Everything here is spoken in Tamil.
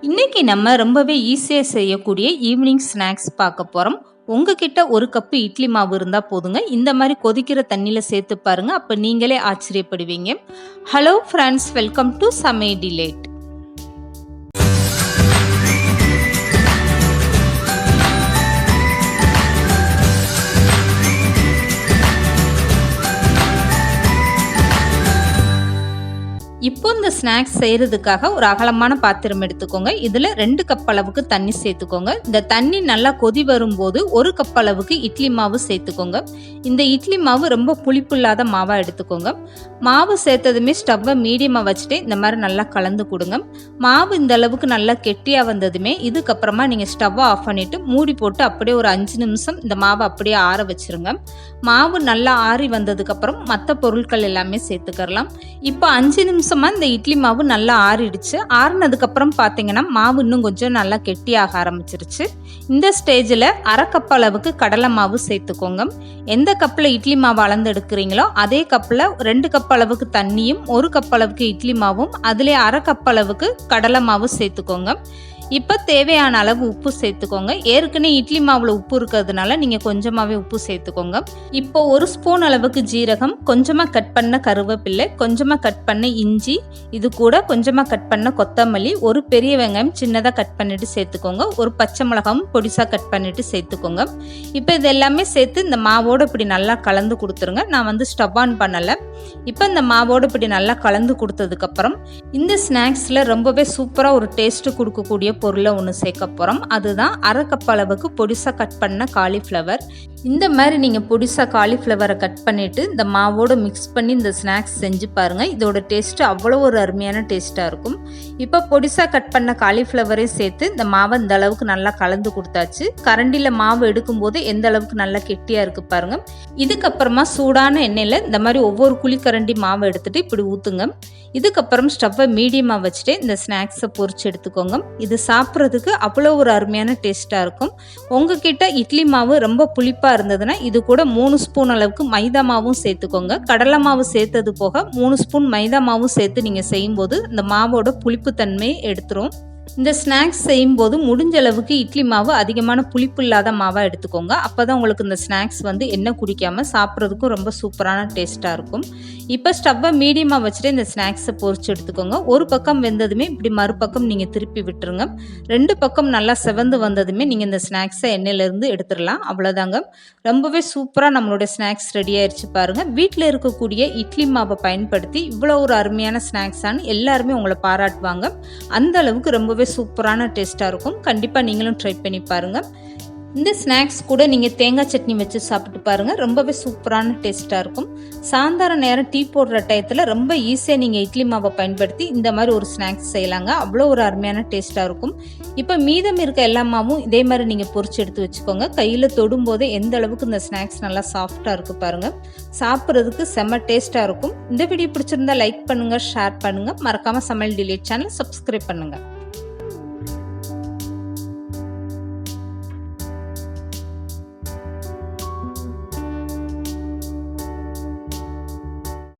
இன்னைக்கு நம்ம ரொம்பவே ஈஸியாக செய்யக்கூடிய ஈவினிங் ஸ்நாக்ஸ் பார்க்க போகிறோம் உங்ககிட்ட ஒரு கப்பு இட்லி மாவு இருந்தால் போதுங்க. இந்த மாதிரி கொதிக்கிற தண்ணியில் சேர்த்து பாருங்க. அப்போ நீங்களே ஆச்சரியப்படுவீங்க. ஹலோ ஃப்ரெண்ட்ஸ் வெல்கம் டு சமே டிலேட் இப்போ இந்த ஸ்நாக்ஸ் செய்கிறதுக்காக ஒரு அகலமான பாத்திரம் எடுத்துக்கோங்க. இதில் ரெண்டு கப் அளவுக்கு தண்ணி சேர்த்துக்கோங்க. இந்த தண்ணி நல்லா கொதி வரும்போது ஒரு கப் அளவுக்கு இட்லி மாவு சேர்த்துக்கோங்க. இந்த இட்லி மாவு ரொம்ப புளிப்புள்ளாத மாவாக எடுத்துக்கோங்க. மாவு சேர்த்ததுமே ஸ்டவ்வை மீடியமாக வச்சுட்டு இந்த மாதிரி நல்லா கலந்து கொடுங்க. மாவு இந்த அளவுக்கு நல்லா கெட்டியாக வந்ததுமே இதுக்கப்புறமா நீங்கள் ஸ்டவ்வை ஆஃப் பண்ணிவிட்டு மூடி போட்டு அப்படியே ஒரு அஞ்சு நிமிஷம் இந்த மாவை அப்படியே ஆற வச்சுருங்க. மாவு நல்லா ஆறி வந்ததுக்கப்புறம் மற்ற பொருட்கள் எல்லாமே சேர்த்துக்கரலாம் இப்போ அஞ்சு நிமிஷமாக இந்த இட்லி மாவு நல்லா ஆறிடுச்சு. ஆறினதுக்கப்புறம் பார்த்தீங்கன்னா மாவு இன்னும் கொஞ்சம் நல்லா கெட்டியாக ஆரம்பிச்சிருச்சு. இந்த ஸ்டேஜில் அரை கப் அளவுக்கு கடலை மாவு சேர்த்துக்கோங்க. எந்த கப்பில் இட்லி மாவு அளந்து எடுக்கிறீங்களோ அதே கப்பில் ரெண்டு கப் அளவுக்கு தண்ணியும் ஒரு கப் அளவுக்கு இட்லி மாவும் அதிலே அரை கப் அளவுக்கு கடலை மாவு சேர்த்துக்கோங்க. இப்போ தேவையான அளவு உப்பு சேர்த்துக்கோங்க. ஏற்கனவே இட்லி மாவில் உப்பு இருக்கிறதுனால நீங்கள் கொஞ்சமாகவே உப்பு சேர்த்துக்கோங்க. இப்போ ஒரு ஸ்பூன் அளவுக்கு ஜீரகம் கொஞ்சமாக கட் பண்ண கருவேப்பில்லை கொஞ்சமாக கட் பண்ண இஞ்சி இது கூட கொஞ்சமாக கட் பண்ண கொத்தமல்லி ஒரு பெரிய வெங்காயம் சின்னதாக கட் பண்ணிட்டு சேர்த்துக்கோங்க. ஒரு பச்சை மிளகாவும் பொடிசாக கட் பண்ணிட்டு சேர்த்துக்கோங்க. இப்போ இது எல்லாமே சேர்த்து இந்த மாவோடு இப்படி நல்லா கலந்து கொடுத்துருங்க. நான் வந்து ஸ்டவ் ஆன் பண்ணலை. இப்போ இந்த மாவோடு இப்படி நல்லா கலந்து கொடுத்ததுக்கப்புறம் இந்த ஸ்நாக்ஸில் ரொம்பவே சூப்பராக ஒரு டேஸ்ட்டு கொடுக்கக்கூடிய பொருளை ஒன்று சேர்க்க போகிறோம் அதுதான் அரை கப் அளவுக்கு பொடிசாக கட் பண்ண காலிஃப்ளவர் இந்த மாதிரி நீங்கள் பொடிசாக காலிஃப்ளவரை கட் பண்ணிவிட்டு இந்த மாவோடு மிக்ஸ் பண்ணி இந்த ஸ்நாக்ஸ் செஞ்சு பாருங்கள் இதோட டேஸ்ட்டு அவ்வளோ ஒரு அருமையான டேஸ்ட்டாக இருக்கும். இப்போ பொடிசாக கட் பண்ண காலிஃப்ளவரையும் சேர்த்து இந்த மாவை இந்த அளவுக்கு நல்லா கலந்து கொடுத்தாச்சு. கரண்டியில் மாவு எடுக்கும்போது எந்த அளவுக்கு நல்லா கெட்டியாக இருக்குது பாருங்கள் இதுக்கப்புறமா சூடான எண்ணெயில் இந்த மாதிரி ஒவ்வொரு குழிக்கரண்டி மாவை எடுத்துகிட்டு இப்படி ஊற்றுங்க இதுக்கப்புறம் ஸ்டவ்வை மீடியமாக வச்சுட்டு இந்த ஸ்நாக்ஸை பொறிச்சு எடுத்துக்கோங்க. இது சாப்பிட்றதுக்கு அவ்வளோ ஒரு அருமையான டேஸ்ட்டாக இருக்கும். உங்ககிட்ட இட்லி மாவு ரொம்ப புளிப்பாக இருந்ததுன்னா இது கூட மூணு ஸ்பூன் அளவுக்கு மைதா மாவும் சேர்த்துக்கோங்க. கடலை மாவு சேர்த்தது போக மூணு ஸ்பூன் மைதா மாவும் சேர்த்து நீங்கள் செய்யும்போது இந்த மாவோட புளிப்புத்தன்மையை எடுத்துரும். இந்த ஸ்நாக்ஸ் செய்யும்போது முடிஞ்ச அளவுக்கு இட்லி மாவு அதிகமான புளிப்பு இல்லாத மாவாக எடுத்துக்கோங்க. அப்போ தான் உங்களுக்கு இந்த ஸ்நாக்ஸ் வந்து எண்ணெய் குடிக்காமல் சாப்பிட்றதுக்கும் ரொம்ப சூப்பரான டேஸ்ட்டாக இருக்கும். இப்போ ஸ்டவ்வை மீடியமாக வச்சுட்டு இந்த ஸ்நாக்ஸை பொறிச்சு எடுத்துக்கோங்க. ஒரு பக்கம் வெந்ததுமே இப்படி மறுபக்கம் நீங்கள் திருப்பி விட்டுருங்க. ரெண்டு பக்கம் நல்லா செவந்து வந்ததுமே நீங்கள் இந்த ஸ்நாக்ஸை எண்ணெயிலேருந்து எடுத்துடலாம். அவ்வளோதாங்க. ரொம்பவே சூப்பராக நம்மளுடைய ஸ்நாக்ஸ் ரெடி ஆயிடுச்சு பாருங்கள் வீட்டில் இருக்கக்கூடிய இட்லி மாவை பயன்படுத்தி இவ்வளோ ஒரு அருமையான ஸ்நாக்ஸானு எல்லாருமே உங்களை பாராட்டுவாங்க. அந்த அளவுக்கு ரொம்ப ரொம்பவே சூப்பரான டேஸ்ட்டாக இருக்கும். கண்டிப்பாக நீங்களும் ட்ரை பண்ணி பாருங்கள் இந்த ஸ்நாக்ஸ் கூட நீங்கள் தேங்காய் சட்னி வச்சு சாப்பிட்டு பாருங்கள் ரொம்பவே சூப்பரான டேஸ்ட்டாக இருக்கும். சாயந்தரம் நேரம் டீ போடுற டயத்தில் ரொம்ப ஈஸியாக நீங்கள் இட்லி மாவை பயன்படுத்தி இந்த மாதிரி ஒரு ஸ்நாக்ஸ் செய்யலாங்க. அவ்வளோ ஒரு அருமையான டேஸ்ட்டாக இருக்கும். இப்போ மீதம் இருக்க எல்லா மாவும் இதே மாதிரி நீங்கள் பொறிச்சு எடுத்து வச்சுக்கோங்க. கையில் தொடும்போது எந்த அளவுக்கு இந்த ஸ்நாக்ஸ் நல்லா சாஃப்டாக இருக்குது பாருங்கள் சாப்பிட்றதுக்கு செம்ம டேஸ்ட்டாக இருக்கும். இந்த வீடியோ பிடிச்சிருந்தா லைக் பண்ணுங்கள் ஷேர் பண்ணுங்கள் மறக்காமல் சமையல் டிலேட் சேனல் சப்ஸ்கிரைப் பண்ணுங்கள்